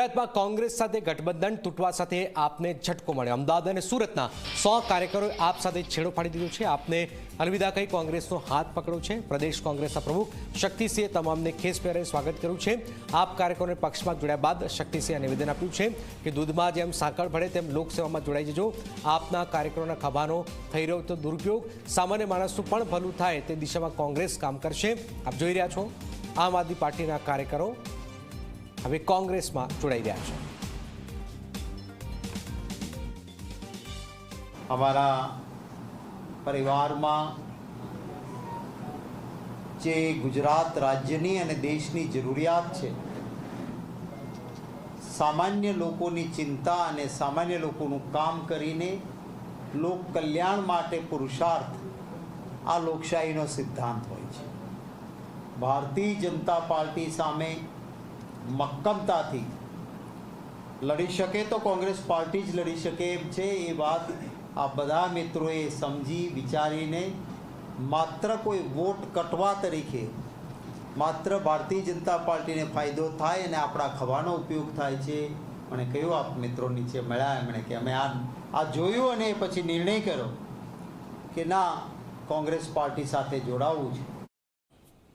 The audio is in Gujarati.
ગુજરાતમાં કોંગ્રેસ સાથે ગઠબંધન તૂટવા સાથે આપને ઝટકો મળ્યો. અમદાવાદ અને સુરતના સો કાર્યકરોએ આપ સાથે છેડો ફાડી દીધો છે. આપને અલવિદા કહી કોંગ્રેસનો હાથ પકડ્યો છે. પ્રદેશ કોંગ્રેસના પ્રમુખ શક્તિસિંહે તમામને ખેસ પહેરે સ્વાગત કર્યું છે. આપ કાર્યકરોને પક્ષમાં જોડ્યા બાદ શક્તિસિંહે નિવેદન આપ્યું છે કે દૂધમાં જેમ સાંકળ ભળે તેમ લોકસેવામાં જોડાઈ જજો. આપના કાર્યકરોના ખભાનો થઈ રહ્યો તો દુરુપયોગ. સામાન્ય માણસનું પણ ભલું થાય તે દિશામાં કોંગ્રેસ કામ કરશે. આપ જોઈ રહ્યા છો. આમ આદમી પાર્ટીના કાર્યકરો હવે કોંગ્રેસમાં જોડાઈ રહ્યા છે. અમારા પરિવારમાં જે ગુજરાત રાજ્યની અને દેશની જરૂરિયાત છે, સામાન્ય લોકોની ચિંતા અને સામાન્ય લોકોનું કામ કરીને લોક કલ્યાણ માટે પુરુષાર્થ આ લોકશાહીનો સિદ્ધાંત હોય છે. ભારતીય જનતા પાર્ટી સામે મક્કમતાથી લડી શકે તો કોંગ્રેસ પાર્ટી જ લડી શકે એમ છે એ વાત આ બધા મિત્રોએ સમજી વિચારીને માત્ર કોઈ વોટ કટવા તરીકે માત્ર ભારતીય જનતા પાર્ટીને ફાયદો થાય અને આપણા ખવાનો ઉપયોગ થાય છે. અને કહ્યું આપ મિત્રો નીચે મળ્યા એમણે કે અમે આ આ જોયું અને પછી નિર્ણય કર્યો કે ના, કોંગ્રેસ પાર્ટી સાથે જોડાવવું છે